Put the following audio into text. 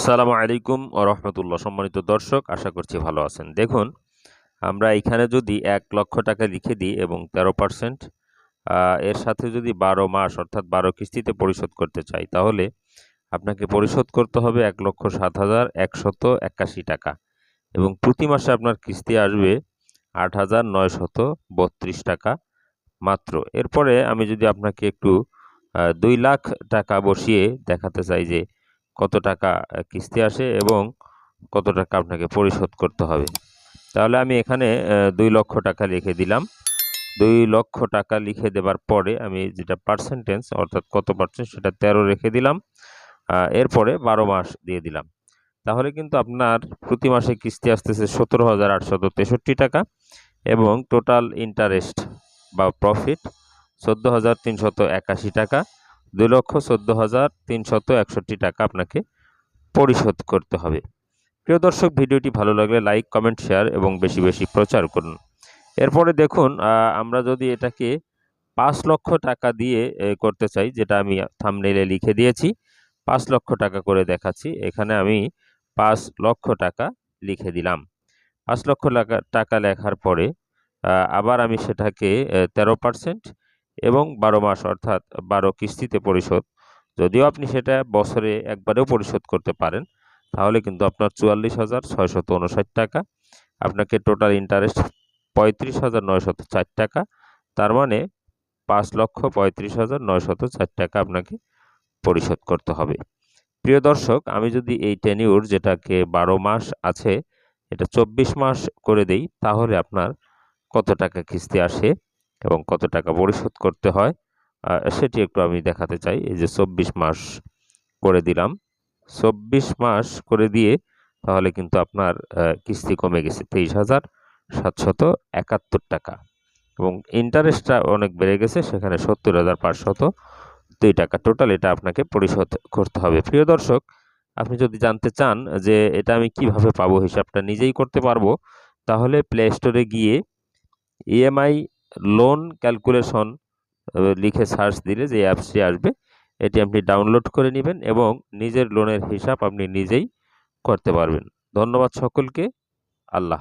আসসালামু আলাইকুম ও রহমতুল্লাহ। সম্মানিত দর্শক, আশা করছি ভালো আছেন। দেখুন, আমরা এখানে যদি এক লক্ষ টাকা লিখে দিই এবং তেরো পার্সেন্ট এর সাথে যদি বারো মাস অর্থাৎ বারো কিস্তিতে পরিশোধ করতে চাই, তাহলে আপনাকে পরিশোধ করতে হবে এক লক্ষ সাত হাজার একশত একাশি টাকা এবং প্রতি মাসে আপনার কিস্তি আসবে আট হাজার নয়শত বত্রিশ টাকা মাত্র। এরপরে আমি যদি আপনাকে একটু দুই লাখ টাকা বসিয়ে দেখাতে চাই যে কত টাকা কিস্তি আসে এবং কত টাকা আপনাকে পরিশোধ করতে হবে। তাহলে আমি এখানে দুই লক্ষ টাকা লিখে দিলাম। দুই লক্ষ টাকা লিখে দেবার পরে আমি যেটা পার্সেন্টেজ অর্থাৎ কত পার্সেন্ট সেটা তেরো রেখে দিলাম। এরপরে বারো মাস দিয়ে দিলাম। তাহলে কিন্তু আপনার প্রতি মাসে কিস্তি আসতেছে সতেরো হাজার আটশত তেষট্টি টাকা এবং টোটাল ইন্টারেস্ট বা প্রফিট চোদ্দ হাজার তিনশত একাশি টাকা। দুই লক্ষ চোদ্দ হাজার তিনশত একষট্টি টাকা আপনাকে পরিশোধ করতে হবে। প্রিয় দর্শক, ভিডিওটি ভালো লাগলে লাইক, কমেন্ট, শেয়ার এবং বেশি বেশি প্রচার করুন। এরপরে দেখুন আমরা যদি এটাকে পাঁচ লক্ষ টাকা দিয়ে করতে চাই, যেটা আমি থামনেলে লিখে দিয়েছি, পাঁচ লক্ষ টাকা করে দেখাচ্ছি। এখানে আমি পাঁচ লক্ষ টাকা লিখে দিলাম। পাঁচ লক্ষ টাকা লেখার পরে আবার আমি সেটাকে তেরো পার্সেন্ট এবং বারো মাস অর্থাৎ বারো কিস্তিতে পরিশোধ। যদিও আপনি সেটা বছরে একবারেও পরিশোধ করতে পারেন, তাহলে কিন্তু আপনার চুয়াল্লিশ হাজার ছয়শত উনষাট টাকা, আপনাকে টোটাল ইন্টারেস্ট পঁয়ত্রিশ হাজার নয়শত চার টাকা, তার মানে পাঁচ লক্ষ পঁয়ত্রিশ হাজার নয়শত চার টাকা আপনাকে পরিশোধ করতে হবে। প্রিয় দর্শক, আমি যদি এই টেনিউর যেটাকে বারো মাস আছে, এটা চব্বিশ মাস করে দেই, তাহলে আপনার কত টাকা কিস্তি আসে? এবং কত টাকা পরিশোধ করতে হয় সেটি একটু আমি দেখাতে চাই। এই যে চব্বিশ মাস করে দিলাম, চব্বিশ মাস করে দিয়ে তাহলে কিন্তু আপনার কিস্তি কমে গেছে তেইশ হাজার সাতশত একাত্তর টাকা এবং ইন্টারেস্টটা অনেক বেড়ে গেছে, সেখানে সত্তর হাজার পাঁচশত দুই টাকা টোটাল এটা আপনাকে পরিশোধ করতে হবে। প্রিয় দর্শক, আপনি যদি জানতে চান যে এটা আমি কীভাবে পাবো, হিসাবটা নিজেই করতে পারব, তাহলে প্লে স্টোরে গিয়ে ইএমআই লোন ক্যালকুলেশন লিখে সার্চ দিলে যে অ্যাপসটি আসবে, এটি আপনি ডাউনলোড করে নেবেন এবং নিজের লোনের হিসাব আপনি নিজেই করতে পারবেন। ধন্যবাদ সকলকে। আল্লাহ